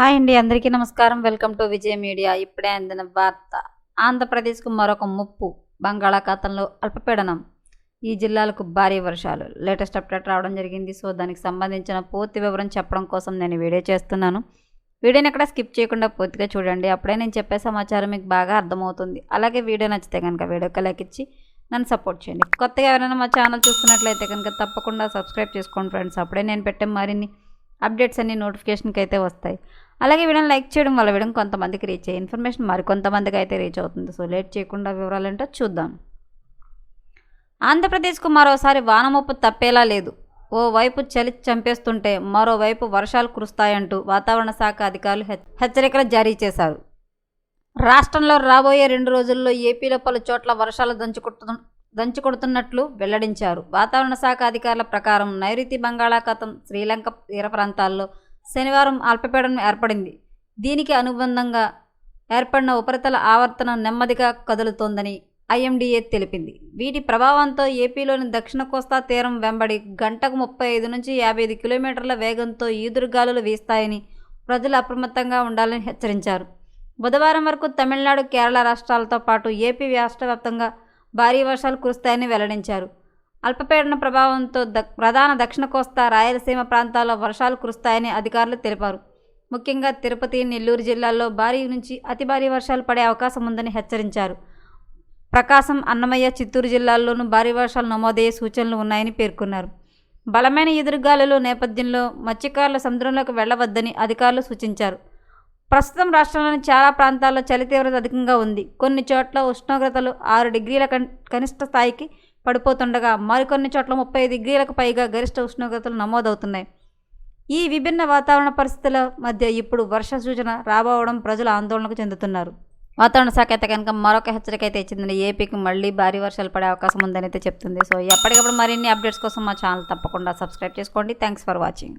Hi అండి అందరికీ నమస్కారం. Welcome to Vijay media. ఇప్పుడే అందిన వార్త. ఆంధ్రప్రదేశ్కు మరొక ముప్పు. బంగాళాఖాతంలో అల్పపీడనం. ఈ జిల్లాలకు భారీ వర్షాలు. లేటెస్ట్ అప్డేట్ రావడం జరిగింది. సో దానికి సంబంధించిన పూర్తి వివరం చెప్పడం కోసం నేను వీడియో చేస్తున్నాను. వీడియోని ఎక్కడ స్కిప్ చేయకుండా పూర్తిగా చూడండి. అప్పుడే నేను చెప్పే సమాచారం మీకు బాగా అర్థమవుతుంది. అలాగే వీడియో నచ్చితే కనుక వీడియోకి లైక్ ఇచ్చి నన్ను సపోర్ట్ చేయండి. కొత్తగా ఎవరైనా మా ఛానల్ చూస్తున్నట్లయితే కనుక తప్పకుండా సబ్స్క్రైబ్ చేసుకోండి ఫ్రెండ్స్. అప్పుడే నేను పెట్టే మరిన్ని అప్డేట్స్ అన్ని నోటిఫికేషన్కి అయితే వస్తాయి. అలాగే వీడియోని లైక్ చేయడం వల్ల వీడియో కొంతమందికి రీచ్ అయ్యే ఇన్ఫర్మేషన్ మరికొంతమందికి అయితే రీచ్ అవుతుంది. సో లేట్ చేయకుండా వివరాలు ఏంటో చూద్దాం. ఆంధ్రప్రదేశ్కు మరోసారి వానముప్పు తప్పేలా లేదు. ఓ వైపు చలి చంపేస్తుంటే మరోవైపు వర్షాలు కురుస్తాయంటూ వాతావరణ శాఖ అధికారులు హెచ్చరికలు జారీ చేశారు. రాష్ట్రంలో రాబోయే రెండు రోజుల్లో ఏపీలో పలు చోట్ల వర్షాలు దంచుకుంటు దంచుకొడుతున్నట్లు వెల్లడించారు. వాతావరణ శాఖ అధికారుల ప్రకారం నైరుతి బంగాళాఖాతం శ్రీలంక తీర ప్రాంతాల్లో శనివారం అల్పపీడనం ఏర్పడింది. దీనికి అనుబంధంగా ఏర్పడిన ఉపరితల ఆవర్తనం నెమ్మదిగా కదులుతోందని ఐఎండీఏ తెలిపింది. వీటి ప్రభావంతో ఏపీలోని దక్షిణ కోస్తా తీరం వెంబడి గంటకు ముప్పై ఐదు నుంచి యాభై ఐదు కిలోమీటర్ల వేగంతో ఈదురుగాలులు వీస్తాయని ప్రజలు అప్రమత్తంగా ఉండాలని హెచ్చరించారు. బుధవారం వరకు తమిళనాడు కేరళ రాష్ట్రాలతో పాటు ఏపీ రాష్ట్ర వ్యాప్తంగా భారీ వర్షాలు కురుస్తాయని వెల్లడించారు. అల్పపీడన ప్రభావంతో ద ప్రధాన దక్షిణ కోస్తా రాయలసీమ ప్రాంతాల్లో వర్షాలు కురుస్తాయని అధికారులు తెలిపారు. ముఖ్యంగా తిరుపతి నెల్లూరు జిల్లాల్లో భారీ నుంచి అతి భారీ వర్షాలు పడే అవకాశం ఉందని హెచ్చరించారు. ప్రకాశం అన్నమయ్య చిత్తూరు జిల్లాల్లోనూ భారీ వర్షాలు నమోదయ్యే సూచనలు ఉన్నాయని పేర్కొన్నారు. బలమైన ఎదురుగాలుల నేపథ్యంలో మత్స్యకారులు సముద్రంలోకి వెళ్ళవద్దని అధికారులు సూచించారు. ప్రస్తుతం రాష్ట్రంలోని చాలా ప్రాంతాల్లో చలి తీవ్రత అధికంగా ఉంది. కొన్ని చోట్ల ఉష్ణోగ్రతలు ఆరు డిగ్రీల కన్- కనిష్ట స్థాయికి పడిపోతుండగా మరికొన్ని చోట్ల ముప్పై డిగ్రీలకు పైగా గరిష్ట ఉష్ణోగ్రతలు నమోదవుతున్నాయి. ఈ విభిన్న వాతావరణ పరిస్థితుల మధ్య ఇప్పుడు వర్ష సూచన రాబోవడం ప్రజలు ఆందోళనకు చెందుతున్నారు. వాతావరణ శాఖ అయితే కనుక మరొక హెచ్చరిక అయితే ఇచ్చిందని ఏపీకి మళ్ళీ భారీ వర్షాలు పడే అవకాశం ఉందని అయితే చెప్తుంది. సో ఎప్పటికప్పుడు మరిన్ని అప్డేట్స్ కోసం మా ఛానల్ తప్పకుండా సబ్స్క్రైబ్ చేసుకోండి. Thanks for watching.